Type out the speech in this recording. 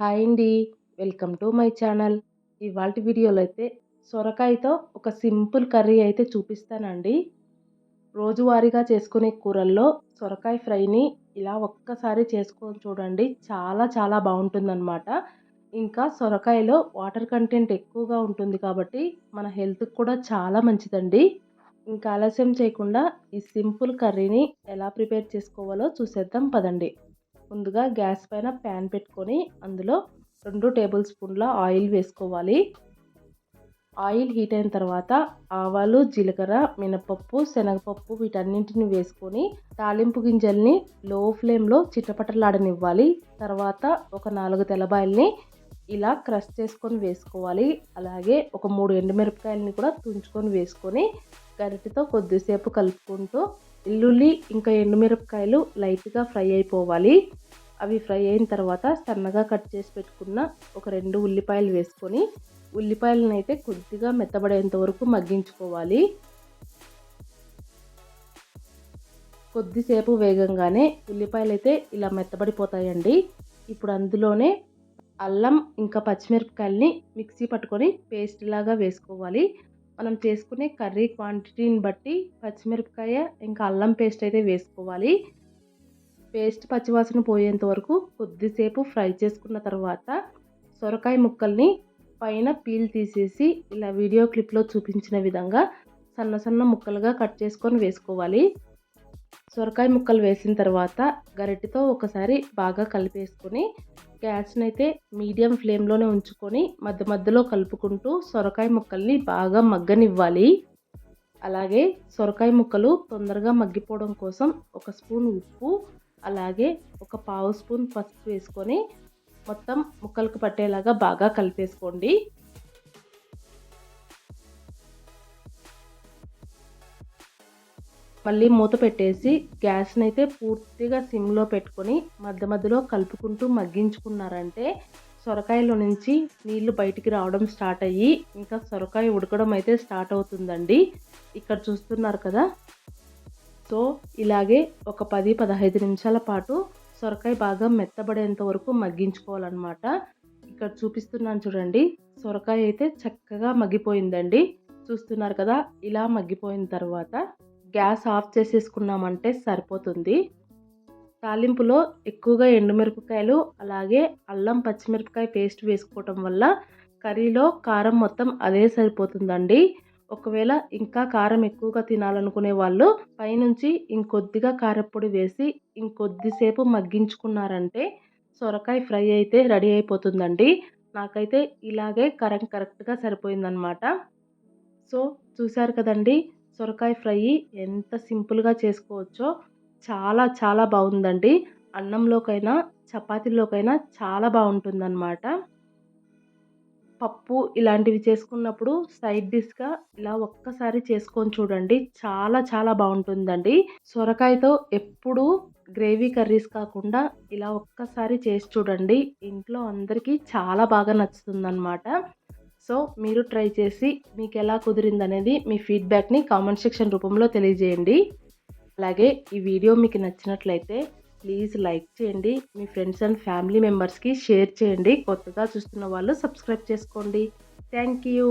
Hi అండి. Welcome to my channel. ఇవాళ వీడియోలో అయితే సొరకాయతో ఒక సింపుల్ కర్రీ అయితే చూపిస్తానండి. రోజువారీగా చేసుకునే కూరల్లో సొరకాయ ఫ్రైని ఇలా ఒక్కసారి చేసుకొని చూడండి. చాలా చాలా బాగుంటుందన్నమాట. ఇంకా సొరకాయలో వాటర్ కంటెంట్ ఎక్కువగా ఉంటుంది కాబట్టి మన హెల్త్కి కూడా చాలా మంచిదండి. ఇంకా ఆలస్యం చేయకుండా ఈ సింపుల్ కర్రీని ఎలా ప్రిపేర్ చేసుకోవాలో చూసేద్దాం. పదండి. ముందుగా గ్యాస్ పైన ప్యాన్ పెట్టుకొని అందులో రెండు టేబుల్ స్పూన్ల ఆయిల్ వేసుకోవాలి. ఆయిల్ హీట్ అయిన తర్వాత ఆవాలు జీలకర్ర మినపప్పు శనగపప్పు వీటన్నింటిని వేసుకొని తాలింపు గింజల్ని లో ఫ్లేమ్లో చిట్టపట్టలాడనివ్వాలి తర్వాత ఒక నాలుగు తెల్లబాయల్ని ఇలా క్రష్ చేసుకొని వేసుకోవాలి. అలాగే ఒక మూడు ఎండుమిరపకాయలని కూడా తుంచుకొని వేసుకొని గరిటెతో కొద్దిసేపు కలుపుకుంటూ వెల్లుల్లి ఇంకా ఎండుమిరపకాయలు లైట్గా ఫ్రై అయిపోవాలి. అవి ఫ్రై అయిన తర్వాత సన్నగా కట్ చేసి పెట్టుకున్న ఒక రెండు ఉల్లిపాయలు వేసుకొని ఉల్లిపాయలను అయితే కొద్దిగా మెత్తబడేంత వరకు మగ్గించుకోవాలి. కొద్దిసేపు వేగంగానే ఉల్లిపాయలు అయితే ఇలా మెత్తబడిపోతాయండి. ఇప్పుడు అందులోనే అల్లం ఇంకా పచ్చిమిరపకాయలని మిక్సీ పట్టుకొని పేస్ట్ లాగా వేసుకోవాలి. మనం చేసుకునే కర్రీ క్వాంటిటీని బట్టి పచ్చిమిరపకాయ ఇంకా అల్లం పేస్ట్ అయితే వేసుకోవాలి. పేస్ట్ పచ్చివాసన పోయేంత వరకు కొద్దిసేపు ఫ్రై చేసుకున్న తర్వాత సొరకాయ ముక్కల్ని పైన పీల్ తీసేసి ఇలా వీడియో క్లిప్లో చూపించిన విధంగా సన్న సన్న ముక్కలుగా కట్ చేసుకొని వేసుకోవాలి. సొరకాయ ముక్కలు వేసిన తర్వాత గరిటెతో ఒకసారి బాగా కలిపేసుకొని గ్యాస్ని అయితే మీడియం ఫ్లేమ్లోనే ఉంచుకొని మధ్య మధ్యలో కలుపుకుంటూ సొరకాయ ముక్కల్ని బాగా మగ్గనివ్వాలి. అలాగే సొరకాయ ముక్కలు తొందరగా మగ్గిపోవడం కోసం ఒక స్పూన్ ఉప్పు అలాగే ఒక పావు స్పూన్ పసుపు వేసుకొని మొత్తం ముక్కలకు పట్టేలాగా బాగా కలిపేసుకోండి. మళ్ళీ మూత పెట్టేసి గ్యాస్ని అయితే పూర్తిగా సిమ్లో పెట్టుకొని మధ్య మధ్యలో కలుపుకుంటూ మగ్గించుకున్నారంటే సొరకాయలో నుంచి నీళ్ళు బయటికి రావడం స్టార్ట్ అయ్యి ఇంకా సొరకాయ ఉడకడం అయితే స్టార్ట్ అవుతుందండి. ఇక్కడ చూస్తున్నారు కదా? సో ఇలాగే ఒక పది పదహైదు నిమిషాల పాటు సొరకాయ బాగా మెత్తబడేంత వరకు మగ్గించుకోవాలన్నమాట. ఇక్కడ చూపిస్తున్నాను చూడండి. సొరకాయ అయితే చక్కగా మగ్గిపోయిందండి. చూస్తున్నారు కదా? ఇలా మగ్గిపోయిన తర్వాత గ్యాస్ ఆఫ్ చేసేసుకున్నామంటే సరిపోతుంది. తాలింపులో ఎక్కువగా ఎండుమిరపకాయలు అలాగే అల్లం పచ్చిమిరపకాయ పేస్ట్ వేసుకోవటం వల్ల కర్రీలో కారం మొత్తం అదే సరిపోతుందండి. ఒకవేళ ఇంకా కారం ఎక్కువగా తినాలనుకునే వాళ్ళు పైనుంచి ఇంకొద్దిగా కారపొడి వేసి ఇంకొద్దిసేపు మగ్గించుకున్నారంటే సొరకాయ ఫ్రై అయితే రెడీ అయిపోతుందండి. నాకైతే ఇలాగే కరెంట్ కరెక్ట్గా సరిపోయిందనమాట. సో చూసారు కదండి సొరకాయ ఫ్రై ఎంత సింపుల్గా చేసుకోవచ్చో చాలా చాలా బాగుందండి. అన్నంలోకైనా చపాతీలోకైనా చాలా బాగుంటుందన్నమాట. పప్పు ఇలాంటివి చేసుకున్నప్పుడు సైడ్ డిష్గా ఇలా ఒక్కసారి చేసుకొని చూడండి. చాలా చాలా బాగుంటుందండి. సొరకాయతో ఎప్పుడు గ్రేవీ కర్రీస్ కాకుండా ఇలా ఒక్కసారి చేసి చూడండి. ఇంట్లో అందరికీ చాలా బాగా నచ్చుతుందన్నమాట. సో మీరు ట్రై చేసి మీకు ఎలా కుదిరింది అనేది మీ ఫీడ్బ్యాక్ని కామెంట్ సెక్షన్ రూపంలో తెలియజేయండి. అలాగే ఈ వీడియో మీకు నచ్చినట్లయితే ప్లీజ్ లైక్ చేయండి మీ ఫ్రెండ్స్ అండ్ ఫ్యామిలీ మెంబర్స్కి షేర్ చేయండి. కొత్తగా చూస్తున్న వాళ్ళు సబ్స్క్రైబ్ చేసుకోండి. Thank you.